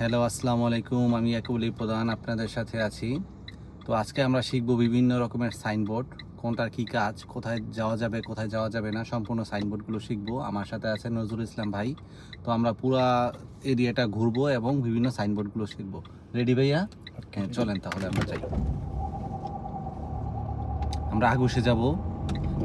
Hello আসসালামু আলাইকুম। আমি একুবলি প্রধান আপনাদের সাথে আছি। তো আজকে আমরা শিখব বিভিন্ন রকমের সাইনবোর্ড কোনটার কি কাজ কোথায় যাওয়া যাবে কোথায় যাওয়া যাবে না সম্পূর্ণ সাইনবোর্ডগুলো শিখব। আমার সাথে আছে নজরুল ইসলাম ভাই। তো আমরা পুরা এরিয়াটা ঘুরবো এবং বিভিন্ন সাইনবোর্ডগুলো শিখব। রেডি ভাইয়া? হ্যাঁ চলেন তাহলে আমরা যাই। আমরা আগুসে যাব।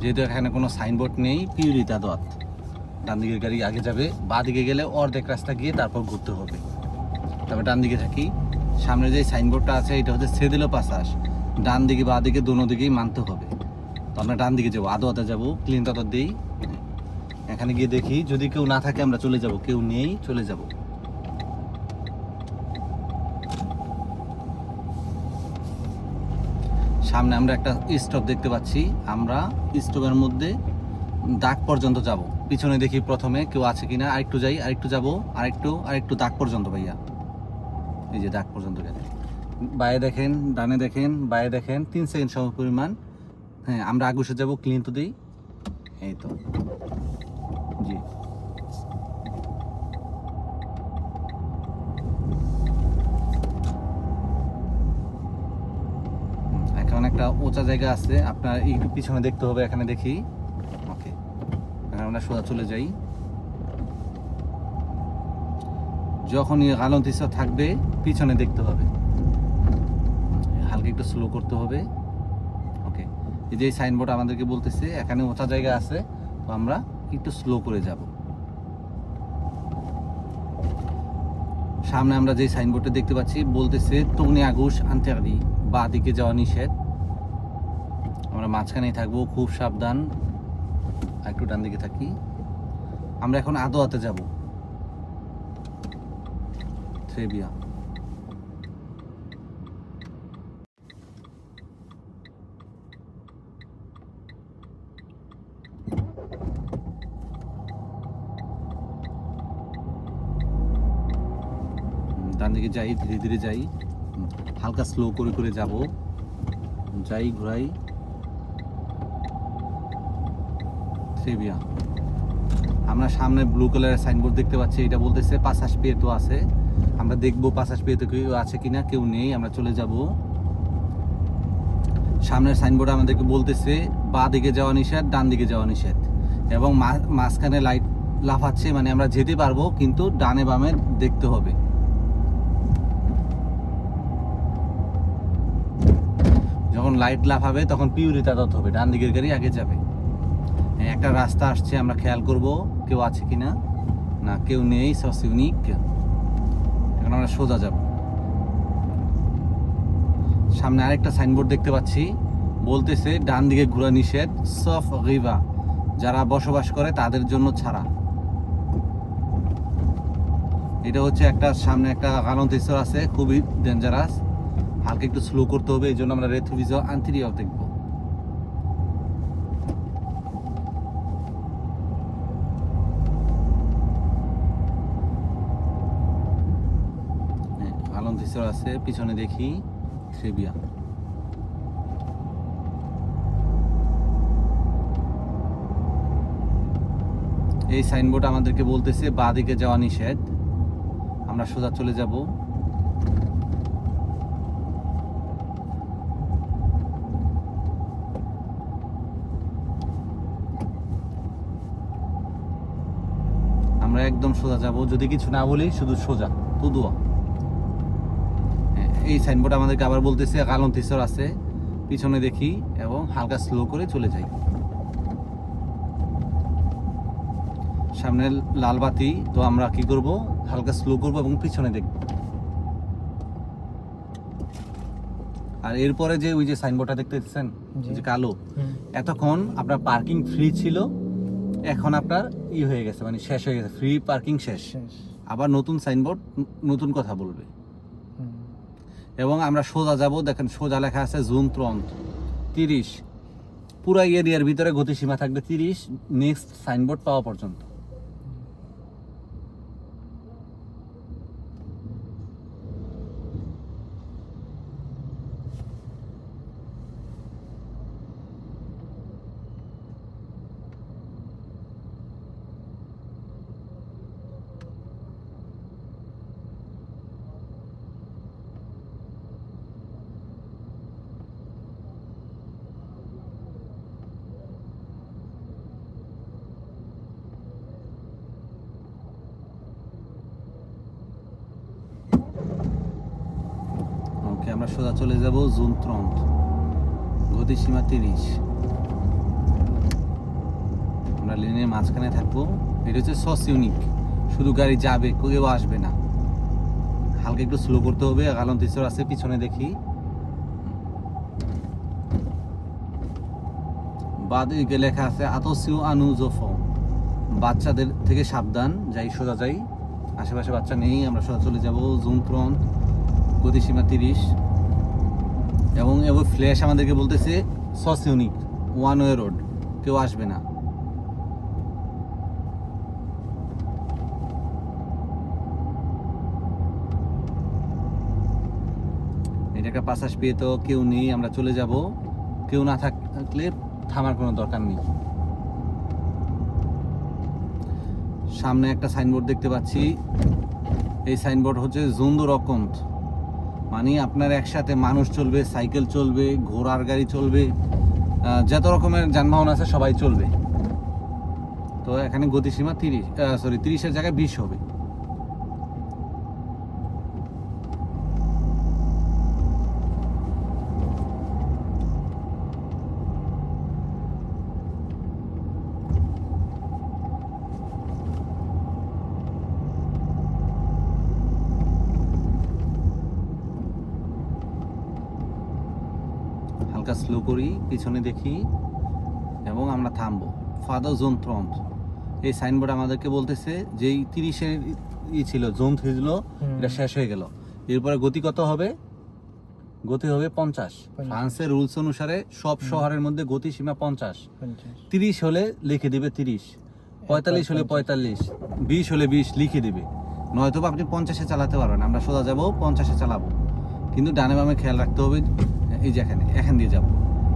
যেহেতু এখানে কোনো সাইনবোর্ড নেই পিউরিতা দত ডান দিকের গাড়ি আগে যাবে বা দিকে গেলে অর্ধেক রাস্তা গিয়ে তারপর ঘুরতে হবে। তারপর ডান দিকে থাকি। সামনে যে সাইনবোর্ডটা আছে, এটা হচ্ছে সেদিলো পাশাস ডান দিকে বা দিকে দোনো দিকেই মানতে হবে। তো আমরা ডান দিকে যাব আদো আদা যাব ক্লিন তাদর দিই এখানে গিয়ে দেখি, যদি কেউ না থাকে, আমরা চলে যাব। কেউ নেই, চলে যাব। সামনে আমরা একটা স্টপ দেখতে পাচ্ছি। আমরা স্টপের মধ্যে দাগ পর্যন্ত যাব। পিছনে দেখি প্রথমে কেউ আছে কিনা। আরেকটু যাই, আরেকটু যাব, আরেকটু আরেকটু দাগ পর্যন্ত ভাইয়া। এই যে দাগ পর্যন্ত গেলে বায়ে দেখেন, ডানে দেখেন, বায়ে দেখেন, তিন সেকেন্ড সম পরিমাণ। হ্যাঁ আমরা আগুসে যাব ক্লিন তো দিই। এই তো। জি। এখন একটা উঁচা জায়গা আছে, আপনার একটু পিছনে দেখতে হবে, এখানে দেখি। ওকে। আমরা সোজা চলে যাই। যখনই গালন তিসা থাকবে, পিছনে দেখতে হবে। হালকা একটু স্লো করতে হবে। ওকে এই যে সাইনবোর্ড আমাদেরকে বলতেছে, এখানে ওঠা জায়গা আছে, তো আমরা একটু স্লো করে যাব। সামনে আমরা যে সাইনবোর্ডটা দেখতে পাচ্ছি, বলতেছে, তগ্নি আগুস আন্তেয়ারি বা দিকে যাওয়া নিষেধ। আমরা মাঝখানেই থাকব, খুব সাবধান। একটু ডান দিকে থাকি। আমরা এখন আদো হাতে যাব। ট্রেবিয়া হুম, ডান দিকে যাই ধীরে ধীরে যাই। হালকা স্লো করে করে যাব। যাই ঘুরাই। ট্রেবিয়া আমরা সামনে ব্লু কালারের সাইনবোর্ড দেখতে পাচ্ছি এটা বলতেছে পাশাস পেয়ে তো আছে। আমরা দেখব পাশাস পেয়ে তো কেউ আছে কিনা কেউ নেই আমরা চলে যাব। সামনের সাইনবোর্ড আমাদেরকে বলতেছে বা দিকে যাওয়া নিষেধ ডান দিকে যাওয়া নিষেধ। এবং মাঝখানে লাইট লাফাচ্ছে মানে আমরা যেতে পারব কিন্তু ডানে বামে দেখতে হবে। যখন লাইট লাফাবে তখন পিউরি তাদত হবে ডান দিকের গাড়ি আগে যাবে। হ্যাঁ, একটা রাস্তা আসছে আমরা খেয়াল করব কেউ আছে কিনা? না কেউ নেই সস ইউনিক। এখন আমরা সোজা যাব। সামনে আরেকটা সাইনবোর্ড দেখতে পাচ্ছি। বলতেছে, ডান দিকে ঘোরা নিষেধ, সফ রিভা যারা বসবাস করে, তাদের জন্য ছাড়া। এটা হচ্ছে একটা, সামনে একটা গালন্ত ঈশ্বর আছে, খুবই ডেঞ্জারাস হালকা একটু স্লো করতে হবে, এই জন্য আমরা রেথভিজ আন্তরিয়াও দেখব। ঈশ্বর আছে, পিছনে দেখি সেবিয়া এই সাইনবোর্ড আমাদেরকে বলতেছে বাঁ দিকে যাওয়া নিষেধ। আমরা সোজা চলে যাব। আমরা একদম সোজা যাব। যদি কিছু না বলি, শুধু সোজা। তুদুয়া এই সাইনবোর্ড আমাদেরকে আবার বলতেছে কালন তিসর আছে পিছনে দেখি এবং হালকা স্লো করে চলে যাই। সামনে লাল বাতি তো আমরা কি করব? হালকা স্লো করব এবং পিছনে দেখব। আর এরপরে যে ওই যে সাইনবোর্ডটা দেখতেছেন যে কালো এতক্ষণ আপনার পার্কিং ফ্রি ছিল এখন আপনার ই হয়ে গেছে মানে শেষ হয়ে গেছে ফ্রি পার্কিং শেষ। আবার নতুন সাইনবোর্ড নতুন কথা বলবে। এবং আমরা সোজা যাব, দেখেন সোজা লেখা আছে জুন ত্রন্ত তিরিশ। পুরা এরিয়ার ভিতরে গতিসীমা থাকবে তিরিশ নেক্সট সাইনবোর্ড পাওয়া পর্যন্ত। আমরা সোজা চলে যাব জুন ত্রন্ত গতিসীমা তিরিশ। আমরা লেনের মাঝখানে থাকব। এটা হচ্ছে সস ইউনিক। শুধু গাড়ি যাবে, কেউ আসবে না। হালকা একটু স্লো করতে হবে তিসর আছে পিছনে দেখি। বাদ লেখা আছে, আতসিউ আনু জোফো বাচ্চাদের থেকে সাবধান, যাই সোজা যাই। আশেপাশে বাচ্চা নেই, আমরা সোজা চলে যাব জুম ত্রন গতিসীমা তিরিশ। এবং এবং ফ্ল্যাশ আমাদেরকে বলতেছে সস ইউনিক ওয়ান ওয়ে রোড কেউ আসবে না। এটা একটা পাশাস পেয়ে তো কেউ নেই, আমরা চলে যাব। কেউ না থাকলে থামার কোনো দরকার নেই। সামনে একটা সাইনবোর্ড দেখতে পাচ্ছি। এই সাইনবোর্ড হচ্ছে জুন্দু রকন্ত মানে আপনার একসাথে মানুষ চলবে, সাইকেল চলবে, ঘোড়ার গাড়ি চলবে যত রকমের যানবাহন আছে সবাই চলবে। তো এখানে গতিসীমা তিরিশ সরি তিরিশের জায়গায় বিশ হবে হালকা স্লো করি পিছনে দেখি এবং আমরা থামবো। ফাদার জোন ত্রন্ত এই সাইনবোর্ড আমাদেরকে বলতেছে যে এই তিরিশের ই ছিল জোন ছিল এটা শেষ হয়ে গেল। এরপরে গতি কত হবে? গতি হবে পঞ্চাশ। ফ্রান্সের রুলস অনুসারে সব শহরের মধ্যে গতি সীমা পঞ্চাশ। তিরিশ হলে লিখে দিবে তিরিশ। পঁয়তাল্লিশ হলে পঁয়তাল্লিশ। বিশ হলে বিশ লিখে দিবে। নয়তো আপনি পঞ্চাশে চালাতে পারবেন। আমরা সোজা যাব পঞ্চাশে চালাবো। কিন্তু ডানে বামে খেয়াল রাখতে হবে এই যে এখানে এখান দিয়ে যাব।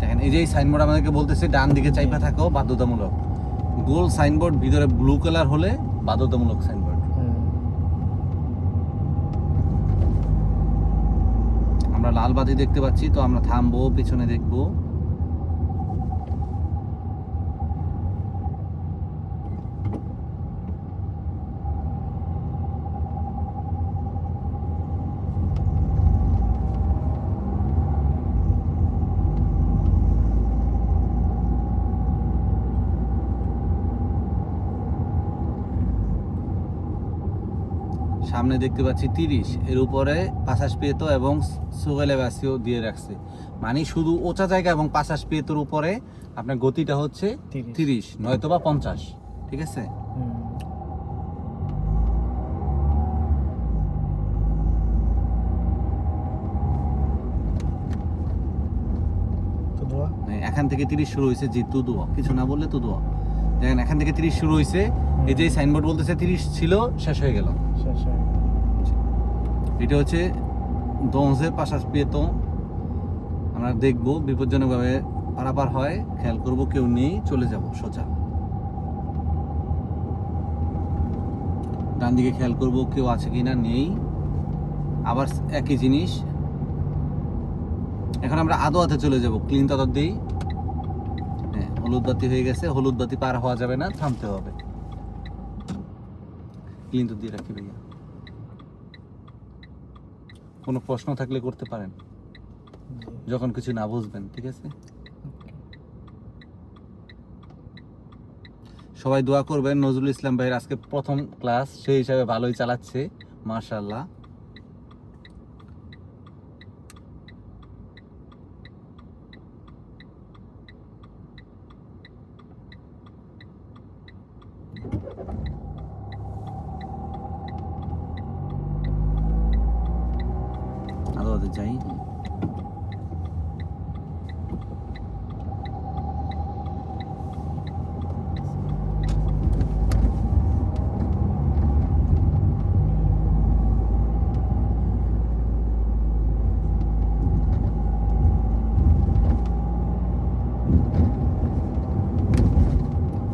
দেখেন এই যে সাইনবোর্ড আমাদেরকে বলতেছে ডান দিকে চাইপা থাকো বাধ্যতামূলক। গোল সাইনবোর্ড ভিতরে ব্লু কালার হলে বাধ্যতামূলক সাইনবোর্ড আমরা লাল বাতি দেখতে পাচ্ছি তো আমরা থামবো পিছনে দেখব। সামনে দেখতে পাচ্ছি তিরিশ। এর উপরে পাশাস পেতো এবং সুগেলে বাসিও দিয়ে রাখছে। মানে শুধু ওচা জায়গা এবং পাশাস পেতোর উপরে আপনার গতিটা হচ্ছে তিরিশ। নয়তো বা পঞ্চাশ। ঠিক আছে? মানে এখান থেকে তিরিশ শুরু হয়েছে যে তু দোয়া। কিছু না বললে তু দোয়া। দেখেন এখান থেকে তিরিশ শুরু হয়েছে। এই যে সাইনবোর্ড বলতেছে তিরিশ ছিল শেষ হয়ে গেল। শেষ হয়ে গেল। এটা হচ্ছে দংসে পাশাস পেতো আমরা দেখব বিপজ্জনকভাবে পারাপার হয়। খেয়াল করব কেউ নেই, চলে যাব সোজা। ডান দিকে খেয়াল করব কেউ আছে কি না নেই। আবার একই জিনিস। এখন আমরা আদো হাতে চলে যাব। ক্লিন তদর দিই। হ্যাঁ হলুদ বাতি হয়ে গেছে। হলুদ বাতি পার হওয়া যাবে না, থামতে হবে। ক্লিন তো দিয়ে রাখি ভাইয়া। কোনো প্রশ্ন থাকলে করতে পারেন। যখন কিছু না বুঝবেন, ঠিক আছে? সবাই দোয়া করবেন, নজরুল ইসলাম ভাইয়ের আজকে প্রথম ক্লাস, সেই হিসাবে ভালোই চালাচ্ছে মার্শাল্লাহ আদো আদো যাই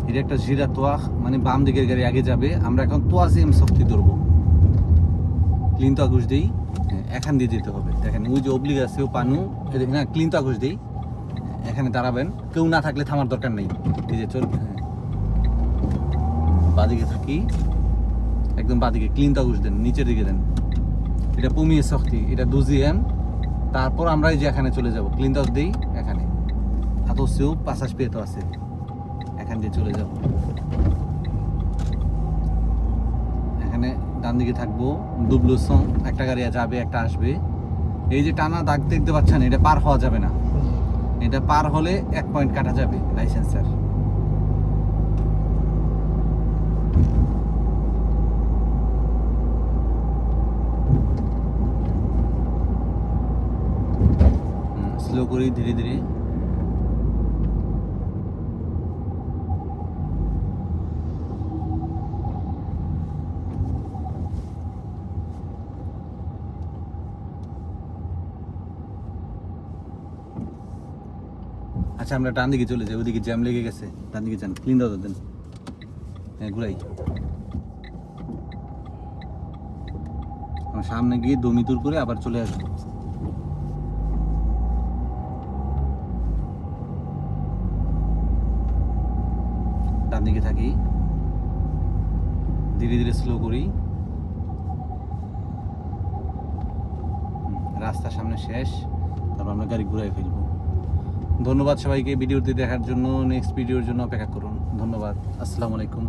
এটা একটা জিরা তোয়াখ মানে বাম দিকের গাড়ি আগে যাবে। আমরা এখন তোয়াজিম শক্তি ধরবো। ক্লিন তো আগুশ দিই। হ্যাঁ, এখান দিয়ে যেতে হবে। দেখেন ওই যে অবলিগ আছে ও পানু না ক্লিন তো আগুশ দিই। এখানে দাঁড়াবেন। কেউ না থাকলে থামার দরকার নেই। এই যে চল হ্যাঁ। বাদিকে থাকি। একদম বাদিকে ক্লিন তো আগুশ দেন নিচের দিকে দেন। এটা পুমিয়ে শক্তি এটা দুজি এম। তারপর আমরা এই যে এখানে চলে যাব। ক্লিন দশ দিই এখানে। হাতো সেও পাশাস পেয়ে তো আছে। এখান দিয়ে চলে যাব। এখানে ডান দিকে থাকব। দুবলো সং একটা গাড়ি যাবে, একটা আসবে। এই যে টানা দাগ দেখতে পাচ্ছেন, এটা পার হওয়া যাবে না। এটা পার হলে এক পয়েন্ট কাটা যাবে লাইসেন্সের স্লো করি, ধীরে ধীরে। আচ্ছা আমরা ডান দিকে চলে যাই ওদিকে জ্যাম লেগে গেছে। ডান দিকে যান ক্লিন দাও দেন। হ্যাঁ ঘুরাই। আমরা সামনে গিয়ে দমিতুর করে আবার চলে আসব। ডান দিকে থাকি। ধীরে ধীরে স্লো করি। হুম, রাস্তার সামনে শেষ। তারপর আমরা গাড়ি ঘুরাই ফেলব। ধন্যবাদ সবাইকে ভিডিওটি দেখার জন্য নেক্সট ভিডিওর জন্য অপেক্ষা করুন। ধন্যবাদ। আসসালামু আলাইকুম।